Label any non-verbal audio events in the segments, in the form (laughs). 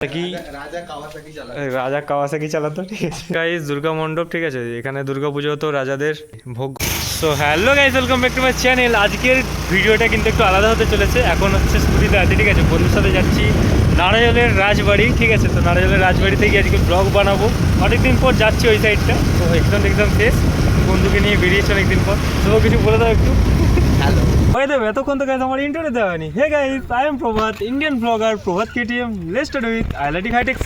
কি? রাজা কাওয়াসাকি চালা রাজা কাওয়াসাকি চালাতো ঠিক আছে। গাইজ দুর্গা মণ্ডপ ঠিক আছে। এখানে দুর্গা পুজো তো রাজাদের ভোগ। So hello guys welcome back to my channel আজকের ভিডিওটা কিন্তু একটু আলাদা হতে চলেছে। এখন হচ্ছে স্কুটিতে আছে ঠিক আছে। বন্ধুর সাথে যাচ্ছি। নারাজলের রাজবাড়ি ঠিক আছে। তো নারাজলের রাজবাড়িতে গিয়ে আজকে ব্লগ বানাবো। অনেকদিন পর যাচ্ছি ওই সাইডটা তো এক্সাম এক্সাম শেষ। বন্ধুকে নিয়ে বেরিয়েছি অনেকদিন পর। তো কিছু বলে দাও একটু। হ্যালো ওই দেবে এতক্ষণ তো গাইজ আমার ইন্টারভিউ দেওয়া হয়নি hey guys I am Prabhat Indian blogger Prabhat KTM লেস্টেড with আইলাটি হাইটেক্স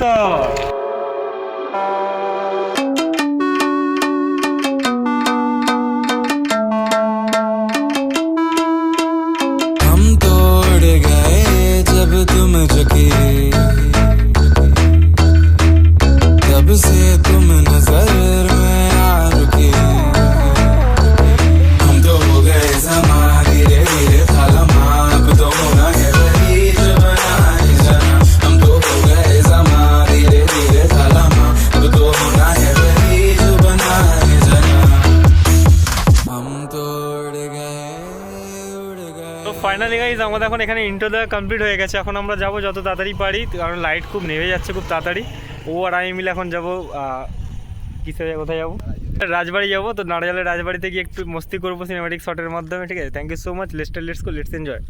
हम तोड़ गए जब तुम झुकी ফাইনালি গাইজ আমাদের এখন এখানে ইন্টো দেওয়া কমপ্লিট হয়ে গেছে। এখন আমরা যাব যত তাড়াতাড়ি পারি কারণ লাইট খুব নেমে যাচ্ছে খুব তাড়াতাড়ি। ও আর আমি মিলে এখন যাব কিসে কোথায় যাব? রাজবাড়ি যাব তো নাড়াজালের রাজবাড়িতে গিয়ে একটু মস্তি করব সিনেমাটিক শটের মাধ্যমে ঠিক আছে? Thank you so much let's let's go let's enjoy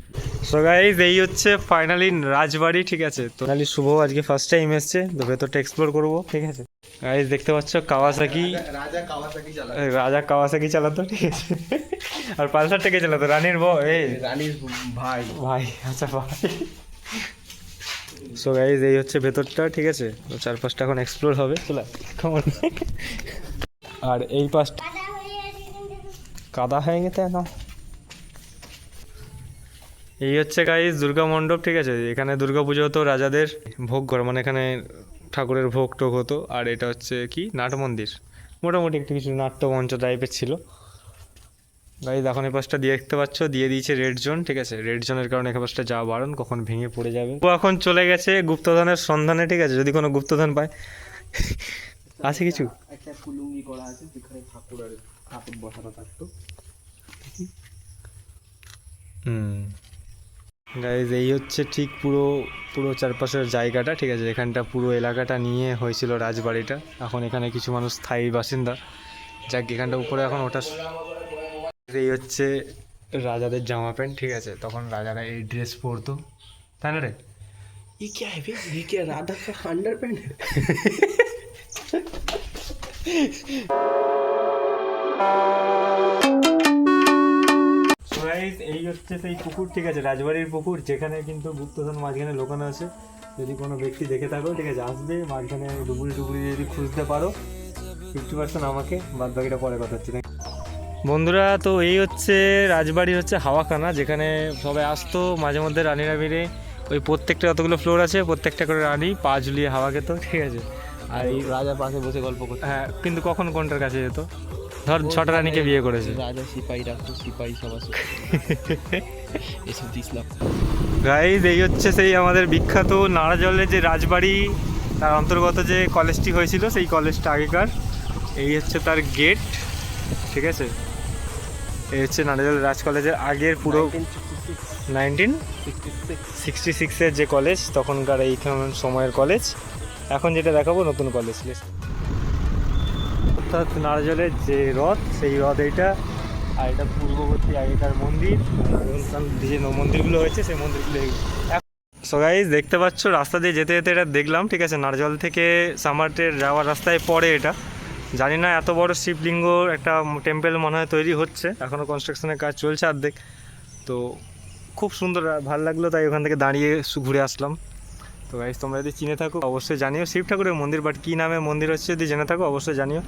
so guys এই হচ্ছে ফাইনালি রাজবাড়ি ঠিক আছে? তো ফাইনালি শুভ আজকে ফার্স্ট টাইম এসছে তো ভেতরটা এক্সপ্লোর করব ঠিক আছে? গাইজ দেখতে পাচ্ছ কাওয়াসাকি। রাজা কাওয়াসাকি চালা রাজা কাওয়াসাকি চালাতো ঠিক আছে? আর পালসার থেকে চালাতো রানীর বউ এই। রানীর ভাই। ভাই আচ্ছা ভাই। সো গাইজ এই হচ্ছে ভেতরটা ঠিক আছে? তো চারপাশটা এখন এক্সপ্লোর হবে চলে কেমন আর এই পাশটা কাদা হয়ে গেছে না? এই হচ্ছে গাইজ দুর্গা মণ্ডপ ঠিক আছে? এখানে দুর্গা পুজো হতো রাজাদের ভোগ ঘর মানে এখানে ঠাকুরের ভোগ টোগ হতো। আর এটা হচ্ছে কি? নাট মন্দির। মোটামুটি একটু কিছু নাট্যমঞ্চ টাইপের ছিল। গাইজ এখন এই পাশটা দিয়ে দেখতে পাচ্ছ দিয়ে দিয়েছে রেড জোন ঠিক আছে? রেড জোনের কারণে এখানে পাশটা যাওয়া বারণ কখন ভেঙে পড়ে যাবে। ও এখন চলে গেছে গুপ্তধনের সন্ধানে ঠিক আছে? যদি কোনো গুপ্তধন পায় (laughs) আছে কিছু? একটা কুলুঙ্গি করা আছে যেখানে ঠাকুর আর ঠাকুর বসানো থাকতো। হুম। গাইজ এই হচ্ছে ঠিক পুরো পুরো চারপাশের জায়গাটা ঠিক আছে? এখানটা পুরো এলাকাটা নিয়ে হয়েছিল রাজবাড়িটা। এখন এখানে কিছু মানুষ স্থায়ী বাসিন্দা। যাক এখানটা উপরে এখন ওটা এই হচ্ছে রাজাদের জামা প্যান্ট ঠিক আছে তখন রাজারা এই ড্রেস পরতো তাই না রে ये क्या है बे ये क्या राधा का अंडर पैंट So guys, এই হচ্ছে সেই পুকুর ঠিক আছে রাজবাড়ির পুকুর যেখানে কিন্তু গুপ্তধন মাঝখানে লোকানো আছে যদি কোনো ব্যক্তি দেখে থাকো ঠিক আছে আসবে মাঝখানে ডুবুরি ডুবুরি যদি খুঁজতে পারো ফিফটি পার্সেন্ট আমাকে বাদ বাকিটা পরে কথা হচ্ছে বন্ধুরা তো এই হচ্ছে রাজবাড়ির হচ্ছে হাওয়াখানা যেখানে সবাই আসতো মাঝে মধ্যে রানীরা বেরে ওই প্রত্যেকটা যতগুলো ফ্লোর আছে প্রত্যেকটা করে রানী পা ঝুলিয়ে হাওয়া খেত ঠিক আছে? আর এই রাজা পাশে বসে গল্প করতে। হ্যাঁ কিন্তু কখন কোনটার কাছে যেত? ধর ছটা রানীকে বিয়ে করেছে। রাজা সিপাহী রাখতো সিপাহী সব আছে। (laughs) এসব দিসলাম। গাইজ এই হচ্ছে সেই আমাদের বিখ্যাত নাড়াজলের যে রাজবাড়ি তার অন্তর্গত যে কলেজটি হয়েছিল সেই কলেজটা আগেকার। এই হচ্ছে তার গেট ঠিক আছে? এই হচ্ছে নাড়াজল রাজ কলেজের আগের পুরো নাইনটিন সিক্সটি সিক্সের যে কলেজ, তখনকার এইখান সময়ের কলেজ। এখন যেটা দেখাবো, নতুন কলেজ অর্থাৎ নাড়াজলের যে হ্রদ সেই হ্রদ এইটা, আর এটা পূর্ববর্তী আগেকার মন্দির। যে মন্দিরগুলো হয়েছে, সেই মন্দিরগুলো সো গাইজ দেখতে পাচ্ছ, রাস্তা দিয়ে যেতে যেতে এটা দেখলাম, ঠিক আছে? নারজল থেকে সামারটের যাওয়ার রাস্তায় পড়ে এটা। জানি না, এত বড় শিবলিঙ্গ একটা টেম্পেল মনে হয় তৈরি হচ্ছে। এখনও কনস্ট্রাকশনের কাজ চলছে অর্ধেক। তো খুব সুন্দর, ভালো লাগল, তাই ওখান থেকে দাঁড়িয়ে ঘুরে আসলাম। তো গাইজ তোমরা যদি চিনে থাকো, অবশ্যই জানিও শিব ঠাকুরের মন্দির বাট কী নামে মন্দির হচ্ছে যদি জেনে থাকো, অবশ্যই জানিও।